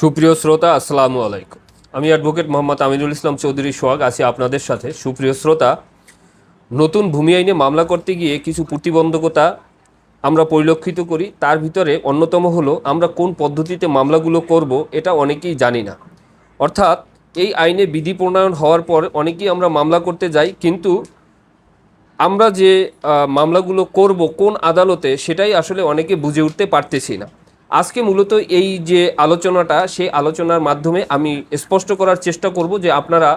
সুপ্রিয় শ্রোতা, আসসালামু আলাইকুম। আমি অ্যাডভোকেট মোহাম্মদ আমিনুল ইসলাম চৌধুরী সোহাগ, আছি আপনাদের সাথে। সুপ্রিয় শ্রোতা, নতুন ভূমি আইনে মামলা করতে গিয়ে কিছু প্রতিবন্ধকতা আমরা পরিলক্ষিত করি। তার ভিতরে অন্যতম হলো, আমরা কোন পদ্ধতিতে মামলাগুলো করব এটা অনেকেই জানি না। অর্থাৎ, এই আইনে বিধি প্রণয়ন হওয়ার পর অনেকেই আমরা মামলা করতে যাই, কিন্তু আমরা যে মামলাগুলো করব কোন আদালতে সেটাই আসলে অনেকে বুঝে উঠতে পারতেছি না। আজকে মূলত এই যে আলোচনাটা, সেই আলোচনার মাধ্যমে আমি স্পষ্ট করার চেষ্টা করব যে আপনারা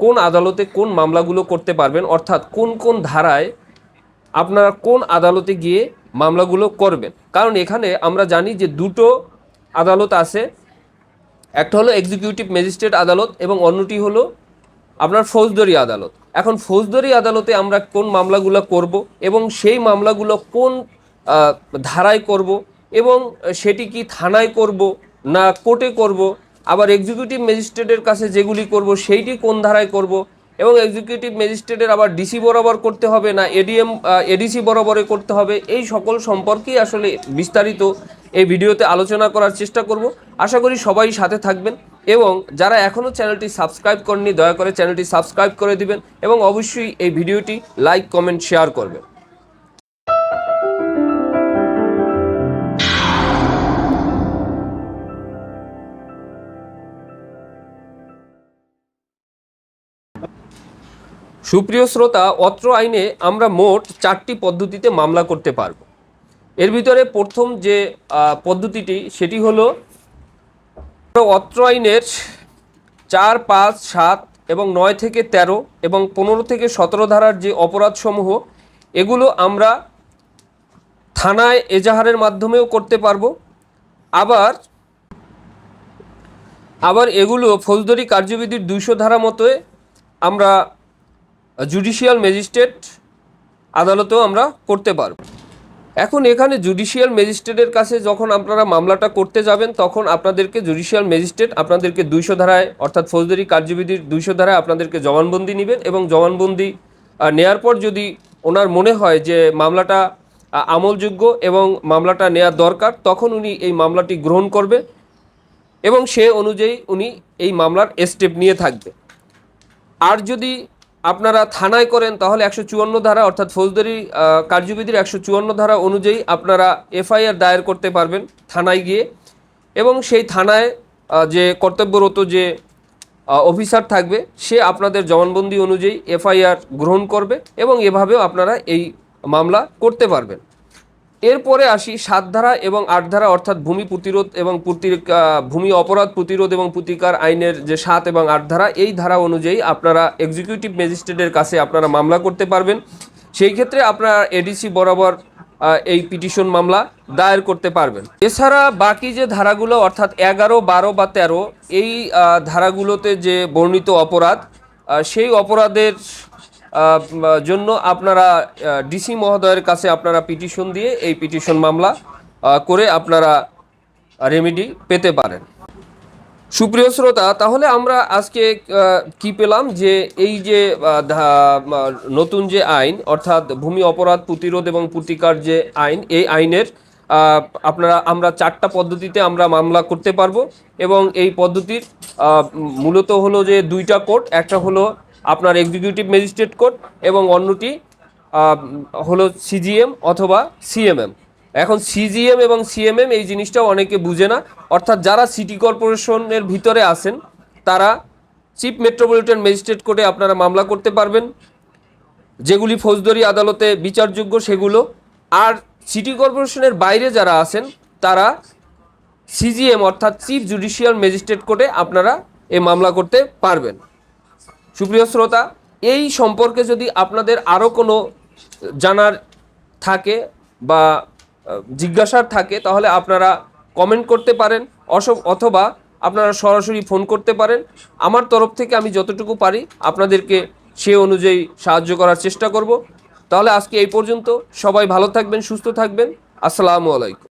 কোন আদালতে কোন মামলাগুলো করতে পারবেন, অর্থাৎ কোন কোন ধারায় আপনারা কোন আদালতে গিয়ে মামলাগুলো করবেন। কারণ এখানে আমরা জানি যে দুটো আদালত আছে, একটা হলো এক্সিকিউটিভ ম্যাজিস্ট্রেট আদালত এবং অন্যটি হলো আপনার ফৌজদারি আদালত। এখন ফৌজদারি আদালতে আমরা কোন মামলাগুলো করব এবং সেই মামলাগুলো কোন ধারায় করব এবং সেটি কি থানায় করব না কোর্টে করব? আবার এক্সিকিউটিভ ম্যাজিস্ট্রেটের কাছে যেগুলি করব, সেইটি কোন ধারায় করব? এবং এক্সিকিউটিভ ম্যাজিস্ট্রেটের আবার ডিসি বরাবর করতে হবে না এডিএম এডিসি বরাবরে করতে হবে? এই সকল সম্পর্কেই আসলে বিস্তারিত এই ভিডিওতে আলোচনা করার চেষ্টা করব। আশা করি সবাই সাথে থাকবেন এবং যারা এখনও চ্যানেলটি সাবস্ক্রাইব করেননি, দয়া করে চ্যানেলটি সাবস্ক্রাইব করে দিবেন এবং অবশ্যই এই ভিডিওটি লাইক, কমেন্ট, শেয়ার করবেন। সুপ্রিয় শ্রোতা, অত্র আইনে আমরা মোট চারটি পদ্ধতিতে মামলা করতে পারব। এর ভিতরে প্রথম যে পদ্ধতিটি, সেটি হলো অত্র আইনের চার, পাঁচ, সাত এবং নয় থেকে ১৩ এবং পনেরো থেকে সতেরো ধারার যে অপরাধসমূহ, এগুলো আমরা থানায় এজাহারের মাধ্যমেও করতে পারব। আবার আবার এগুলো ফৌজদারি কার্যবিধির দুইশো ধারা মতোয় আমরা জুডিশিয়াল ম্যাজিস্ট্রেট আদালতেও আমরা করতে পারব। এখন এখানে জুডিশিয়াল ম্যাজিস্ট্রেটের কাছে যখন আপনারা মামলাটা করতে যাবেন, তখন আপনাদেরকে জুডিশিয়াল ম্যাজিস্ট্রেট আপনাদেরকে দুইশো ধারায়, অর্থাৎ ফৌজদারি কার্যবিধির দুইশো ধারায় আপনাদেরকে জবানবন্দি নেবেন এবং জবানবন্দি নেয়ার পর যদি ওনার মনে হয় যে মামলাটা আমলযোগ্য এবং মামলাটা নেয়ার দরকার, তখন উনি এই মামলাটি গ্রহণ করবে এবং সে অনুযায়ী উনি এই মামলার স্টেপ নিয়ে থাকবে। আর যদি আপনারা থানায় করেন, তাহলে একশো চুয়ান্ন ধারা, অর্থাৎ ফৌজদারি কার্যবিধির একশো চুয়ান্ন ধারা অনুযায়ী আপনারা এফআইআর দায়ের করতে পারবেন থানায় গিয়ে। এবং সেই থানায় যে কর্তব্যরত যে অফিসার থাকবে, সে আপনাদের জবানবন্দি অনুযায়ী এফআইআর গ্রহণ করবে এবং এভাবেও আপনারা এই মামলা করতে পারবেন। এরপরে আসি সাত ধারা এবং আট ধারা, অর্থাৎ ভূমি প্রতিরোধ এবং ভূমি অপরাধ প্রতিরোধ এবং প্রতিকার আইনের যে সাত এবং আট ধারা, এই ধারা অনুযায়ী আপনারা এক্সিকিউটিভ ম্যাজিস্ট্রেটের কাছে আপনারা মামলা করতে পারবেন। সেই ক্ষেত্রে আপনারা এডিসি বরাবর এই পিটিশন মামলা দায়ের করতে পারবেন। এছাড়া বাকি যে ধারাগুলো, অর্থাৎ এগারো, বারো বা তেরো, এই ধারাগুলোতে যে বর্ণিত অপরাধ সেই অপরাধের জন্য আপনারা ডিসি মহোদয়ের কাছে আপনারা পিটিশন দিয়ে এই পিটিশন মামলা করে আপনারা রেমেডি পেতে পারেন। সুপ্রিয় শ্রোতা, তাহলে আমরা আজকে কি পেলাম যে এই যে নতুন যে আইন, অর্থাৎ ভূমি অপরাধ প্রতিরোধ এবং প্রতিকার যে আইন, এই আইনের আপনারা, আমরা চারটা পদ্ধতিতে আমরা মামলা করতে পারব এবং এই পদ্ধতির মূলত হলো যে দুইটা কোর্ট, একটা হলো আপনার এক্সিকিউটিভ ম্যাজিস্ট্রেট কোর্ট এবং অন্যটি হলো সিজিএম অথবা সিএমএম এখন সিজিএম এবং সিএমএম এই জিনিসটাও অনেকে বুঝে না। অর্থাৎ যারা সিটি কর্পোরেশনের ভিতরে আছেন, তারা চিফ মেট্রোপলিটন ম্যাজিস্ট্রেট কোর্টে আপনারা মামলা করতে পারবেন। যেগুলি ফৌজদারি আদালতে বিচারযোগ্য সেগুলো। আর সিটি কর্পোরেশনের বাইরে যারা আছেন, তারা সিজিএম অর্থাৎ চিফ জুডিশিয়াল ম্যাজিস্ট্রেট কোর্টে আপনারা এই মামলা করতে পারবেন। সুপ্রিয় শ্রোতা, এই সম্পর্কে যদি আপনাদের আরও কোনো জানার থাকে বা জিজ্ঞাসার থাকে, তাহলে আপনারা কমেন্ট করতে পারেন, অস- অথবা আপনারা সরাসরি ফোন করতে পারেন। আমার তরফ থেকে আমি যতটুকু পারি আপনাদেরকে সে অনুযায়ী সাহায্য করার চেষ্টা করব। তাহলে আজকে এই পর্যন্ত। সবাই ভালো থাকবেন, সুস্থ থাকবেন। আসসালামু আলাইকুম।